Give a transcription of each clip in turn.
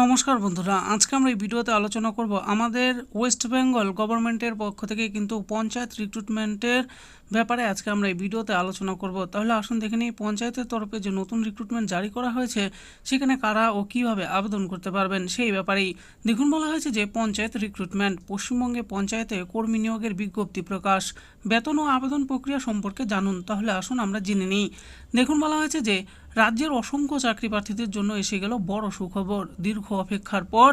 নমস্কার বন্ধুরা, আজকে আমরা এই ভিডিওতে আলোচনা করব আমাদের ওয়েস্ট বেঙ্গল গভর্নমেন্টের পক্ষ থেকে কিন্তু পঞ্চায়েত রিক্রুটমেন্টের ব্যাপারে আজকে আমরা এই ভিডিওতে আলোচনা করব। তাহলে আসুন দেখে নিই, পঞ্চায়েতের তরফে যে নতুন রিক্রুটমেন্ট জারি করা হয়েছে, সেখানে কারা ও কীভাবে আবেদন করতে পারবেন সেই ব্যাপারেই দেখুন বলা হয়েছে যে পঞ্চায়েত রিক্রুটমেন্ট, পশ্চিমবঙ্গে পঞ্চায়েতে কর্মী নিয়োগের বিজ্ঞপ্তি প্রকাশ। বেতন ও আবেদন প্রক্রিয়া সম্পর্কে জানুন, তাহলে আসুন আমরা জেনে নিই। দেখুন বলা হয়েছে যে রাজ্যের অসংখ্য চাকরি প্রার্থীদের জন্য এসে গেল বড় সুখবর। দীর্ঘ অপেক্ষার পর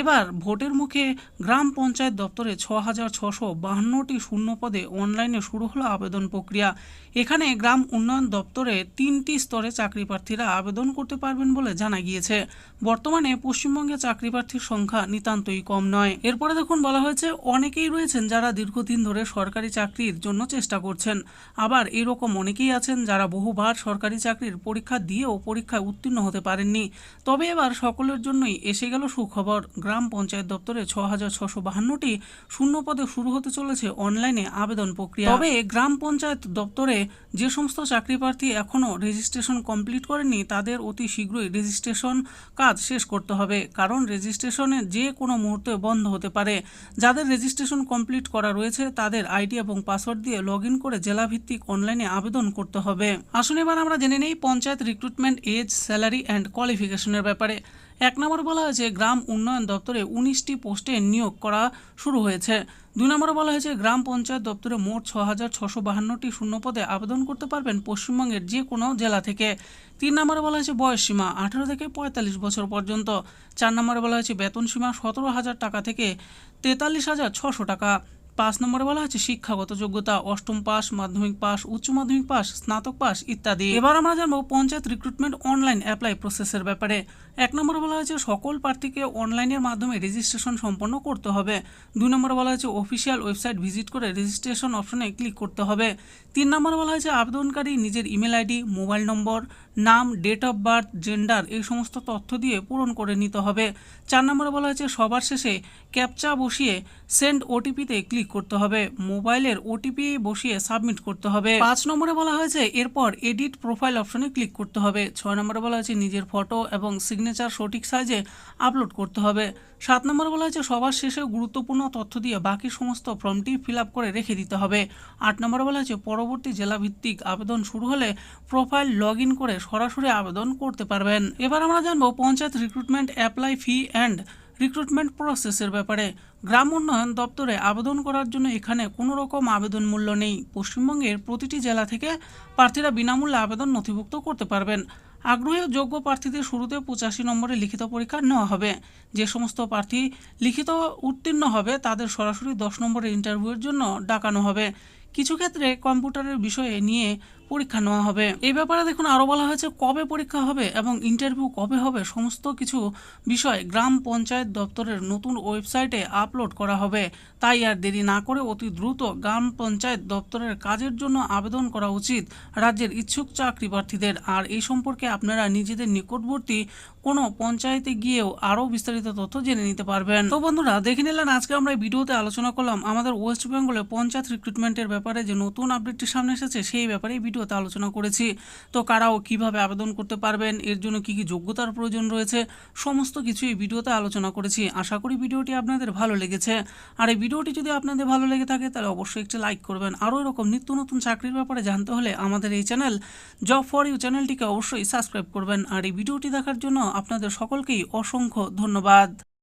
এবার ভোটের মুখে গ্রাম পঞ্চায়েত দপ্তরে ছ হাজার ছশো বাহান্নটি শূন্য পদে অনলাইনে শুরু হলো আবেদন প্রক্রিয়া। এখানে গ্রাম উন্নয়ন দপ্তরে তিনটি স্তরে চাকরি প্রার্থীরা আবেদন করতে পারবেন বলে জানা গিয়েছে। বর্তমানে পশ্চিমবঙ্গে চাকরি প্রার্থীর সংখ্যা নিতান্তই কম নয়। এরপরে দেখুন, বলা হয়েছে, অনেকেই রয়েছেন যারা দীর্ঘদিন ধরে সরকারি চাকরির জন্য চেষ্টা করছেন। আবার এরকম অনেকেই আছেন যারা বহুবার সরকারি চাকরির পরীক্ষা দিয়েও পরীক্ষায় উত্তীর্ণ হতে পারেননি। তবে এবার সকলের জন্যই এসে গেল সুখবর। গ্রাম পঞ্চায়েত দপ্তরে ছ হাজার ছশো বাহান্নটি শূন্য পদে শুরু হতে চলেছে অনলাইনে আবেদন প্রক্রিয়া। তবে গ্রাম পঞ্চায়েত দপ্তরে যে সমস্ত চাকরি প্রার্থী এখনও রেজিস্ট্রেশন কমপ্লিট করেনি তাদের অতি শীঘ্রই রেজিস্ট্রেশন কাজ শেষ করতে হবে। কারণ রেজিস্ট্রেশনে যে কোনো মুহূর্তে বন্ধ হতে পারে। যাদের রেজিস্ট্রেশন কমপ্লিট করা রয়েছে, তাদের আইডি এবং পাসওয়ার্ড দিয়ে লগ করে জেলাভিত্তিক অনলাইনে আবেদন করতে হবে। আসুন এবার আমরা জেনে নেই panchayat recruitment age salary and কোয়ালিফিকেশনের ব্যাপারে। এক নম্বর বলা হয়েছে, গ্রাম উন্নয়ন দপ্তরে উনিশটি পোস্টে নিয়োগ করা শুরু হয়েছে। দুই নম্বরে বলা হয়েছে, গ্রাম পঞ্চায়েত দপ্তরে মোট ছ হাজার ছশো বাহান্নটি শূন্যপদে আবেদন করতে পারবেন পশ্চিমবঙ্গের যে কোনো জেলা থেকে। তিন নম্বরে বলা হয়েছে, বয়স সীমা আঠারো থেকে পঁয়তাল্লিশ বছর পর্যন্ত। চার নম্বরে বলা হয়েছে, বেতন সীমা সতেরো হাজার টাকা থেকে তেতাল্লিশ হাজার ছশো টাকা। পাঁচ নম্বরে বলা হচ্ছে শিক্ষাগত যোগ্যতা, অষ্টম পাস মাধ্যমিক পাস উচ্চ মাধ্যমিক পাস স্নাতক পাস ইত্যাদি। এবার আমরা জানব পঞ্চায়েত রিক্রুটমেন্ট অনলাইন অ্যাপ্লাই প্রসেসের ব্যাপারে। এক নম্বরে বলা হয়েছে সকল প্রার্থীকে অনলাইনের মাধ্যমে রেজিস্ট্রেশন সম্পন্ন করতে হবে। দুই নম্বরে বলা হয়েছে অফিসিয়াল ওয়েবসাইট ভিজিট করে রেজিস্ট্রেশন অপশনে ক্লিক করতে হবে। তিন নম্বরে বলা হয়েছে আবেদনকারী নিজের ইমেল আইডি মোবাইল নম্বর নাম ডেট অফ বার্থ জেন্ডার এই সমস্ত তথ্য দিয়ে পূরণ করে নিতে হবে। চার নম্বরে বলা হয়েছে সবার শেষে ক্যাপচা বসিয়ে সেন্ড ওটিপিতে ক্লিক করতে হবে, মোবাইলের ওটিপি বসিয়ে সাবমিট করতে হবে। পাঁচ নম্বরে বলা হয়েছে, এরপর এডিট প্রোফাইল অপশনে ক্লিক করতে হবে। ছয় নম্বরে বলা হয়েছে, নিজের ফটো এবং সিগনেচার সঠিক সাইজে আপলোড করতে হবে। সাত নম্বরে বলা হয়েছে, সবার শেষে গুরুত্বপূর্ণ তথ্য দিয়ে বাকি সমস্ত ফর্মটি ফিল করে রেখে দিতে হবে। আট নম্বরে বলা হয়েছে, পরবর্তী জেলাভিত্তিক আবেদন শুরু হলে প্রোফাইল লগ করে সরাসরি আবেদন করতে পারবেন। এবার আমরা জানব, panchayat recruitment apply fee and recruitment প্রসেসের ব্যাপারে গ্রাম উন্নয়ন দপ্তরে আবেদন করার জন্য এখানে কোনো রকম আবেদন মূল্য নেই। পশ্চিমবঙ্গের প্রতিটি জেলা থেকে প্রার্থীরা বিনামূল্যে আবেদন নথিভুক্ত করতে পারবেন। আগ্রহী যোগ্য প্রার্থীদের শুরুতে পঁচাশি নম্বরে লিখিত পরীক্ষা নেওয়া হবে। যে সমস্ত প্রার্থী লিখিত উত্তীর্ণ হবে, তাদের সরাসরি দশ নম্বরের ইন্টারভিউয়ের জন্য ডাকানো হবে। কিছু ক্ষেত্রে কম্পিউটারের বিষয়ে নিয়ে পরীক্ষা নেওয়া হবে। এই ব্যাপারে দেখুন আরও বলা হয়েছে কবে পরীক্ষা হবে এবং ইন্টারভিউ কবে হবে, সমস্ত কিছু বিষয় গ্রাম পঞ্চায়েত দপ্তরের নতুন ওয়েবসাইটে আপলোড করা হবে। তাই আর দেরি না করে অতি দ্রুত গ্রাম পঞ্চায়েত দপ্তরের কাজের জন্য আবেদন করা উচিত রাজ্যের ইচ্ছুক চাকরি প্রার্থীদের আর এই সম্পর্কে আপনারা নিজেদের নিকটবর্তী কোনো পঞ্চায়েতে গিয়েও আরও বিস্তারিত তথ্য জেনে নিতে পারবেন। তো বন্ধুরা, দেখে নিলেন, আজকে আমরা এই ভিডিওতে আলোচনা করলাম আমাদের ওয়েস্ট বেঙ্গলে পঞ্চায়েত রিক্রুটমেন্টের ব্যাপারে যে নতুন আপডেটটি সামনে এসেছে, সেই ব্যাপারে এই ভিডিওতে আলোচনা করেছি। তো কারাও কীভাবে আবেদন করতে পারবেন, এর জন্য কি কি যোগ্যতার প্রয়োজন রয়েছে, সমস্ত কিছু এই ভিডিওতে আলোচনা করেছি। আশা করি ভিডিওটি আপনাদের ভালো লেগেছে। আর এই ভিডিওটি যদি আপনাদের ভালো লেগে থাকে, তাহলে অবশ্যই একটি লাইক করবেন। আরও এরকম নিত্য নতুন চাকরির ব্যাপারে জানতে হলে আমাদের এই চ্যানেল জব ফর ইউ চ্যানেলটিকে অবশ্যই সাবস্ক্রাইব করবেন। আর এই ভিডিওটি দেখার জন্য আপনাদের সকলকেই অসংখ্য ধন্যবাদ।